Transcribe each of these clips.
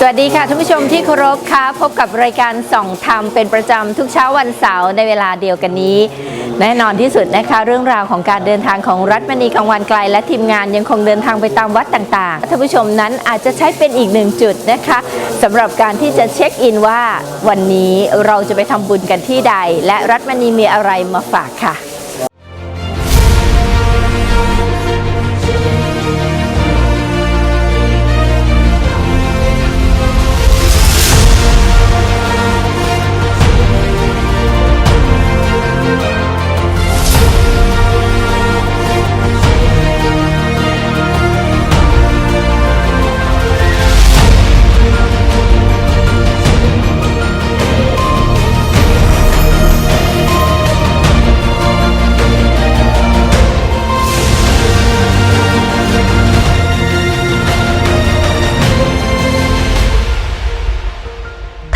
สวัสดีค่ะท่านผู้ชมที่เคารพค่ะพบกับรายการส่องธรรมเป็นประจำทุกเช้าวันเสาร์ในเวลาเดียวกันนี้ แน่นอนที่สุดนะคะเรื่องราวของการเดินทางของรัฐมณีกังวันไกล และทีมงานยังคงเดินทางไปตามวัดต่างๆท่านผู้ชมนั้นอาจจะใช้เป็นอีกหนึ่งจุดนะคะสำหรับการที่จะเช็คอินว่าวันนี้เราจะไปทำบุญกันที่ใด และรัฐมณีมีอะไรมาฝากค่ะ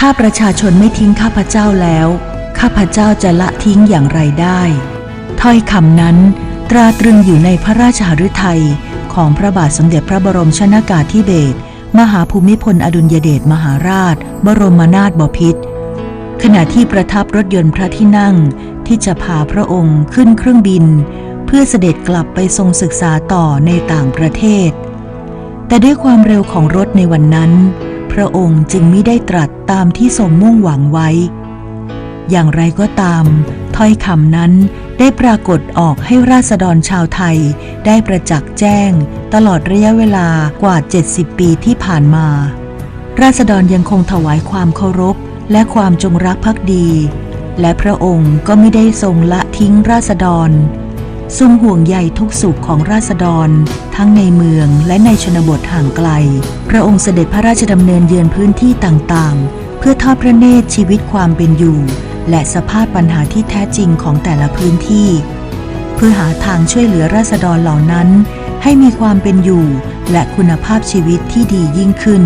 ถ้าประชาชนไม่ทิ้งข้าพเจ้าแล้ว ข้าพเจ้าจะละทิ้งอย่างไรได้ ถ้อยคำนั้น ตราตรึงอยู่ในพระราชหฤทัยของพระบาทสมเด็จพระบรมชนากาธิเบศรมหาภูมิพลอดุลยเดชมหาราช บรมนาถบพิตรขณะที่ประทับรถยนต์พระที่นั่งที่จะพาพระองค์ขึ้นเครื่องบิน เพื่อเสด็จกลับไปทรงศึกษาต่อในต่างประเทศ แต่ด้วยความเร็วของรถในวันนั้น พระองค์จึงไม่ได้ตรัสตามที่ทรงมุ่งหวังไว้ อย่างไรก็ตาม ถ้อยคำนั้นได้ปรากฏออกให้ราษฎรชาวไทยได้ประจักษ์แจ้ง ตลอดระยะเวลากว่า 70 ปีที่ผ่านมา ราษฎรยังคงถวายความเคารพและความจงรักภักดี และพระองค์ก็ไม่ได้ทรงละทิ้งราษฎร ทรงห่วงใยทุกสุขของราษฎร ทั้งในเมืองและในชนบทห่างไกล พระองค์เสด็จพระราชดำเนินเยือนพื้นที่ต่างๆ เพื่อทอดพระเนตรชีวิตความเป็นอยู่ และสภาพปัญหาที่แท้จริงของแต่ละพื้นที่ เพื่อหาทางช่วยเหลือราษฎรเหล่านั้น ให้มีความเป็นอยู่และคุณภาพชีวิตที่ดียิ่งขึ้น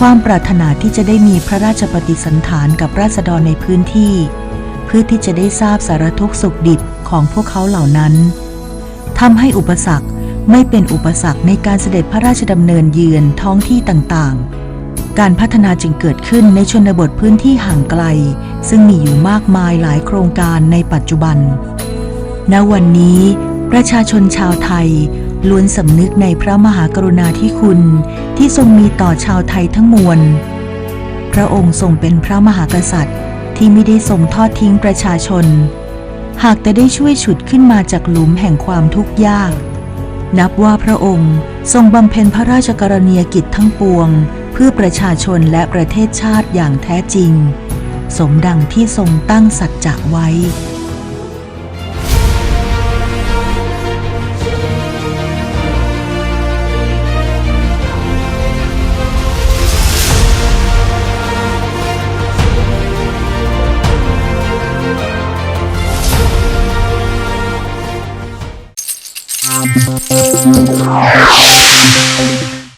ความปรารถนาที่จะได้มีพระราชปฏิสันถานกับราษฎรในพื้นที่ พื่อที่จะได้ทราบสารทุกสุขดิบของพวกเขาเหล่านั้นทำให้อุปสรรคไม่เป็นอุปสรรคในการเสด็จพระราชดำเนินเยือนท้องที่ต่างๆ การพัฒนาจึงเกิดขึ้นในชนบทพื้นที่ห่างไกล ซึ่งมีอยู่มากมายหลายโครงการในปัจจุบัน ณ วันนี้ ประชาชนชาวไทยล้วนสำนึกในพระมหากรุณาธิคุณที่ทรงมีต่อชาวไทยทั้งมวล พระองค์ทรงเป็นพระมหากษัตริย์ ที่ไม่ได้ทรงทอดทิ้งประชาชน หากแต่ได้ช่วยฉุดขึ้นมาจากหลุมแห่งความทุกข์ยาก นับว่าพระองค์ทรงบำเพ็ญพระราชกรณียกิจทั้งปวง เพื่อประชาชนและประเทศชาติอย่างแท้จริง สมดังที่ทรงตั้งสัจจะไว้ Thank you.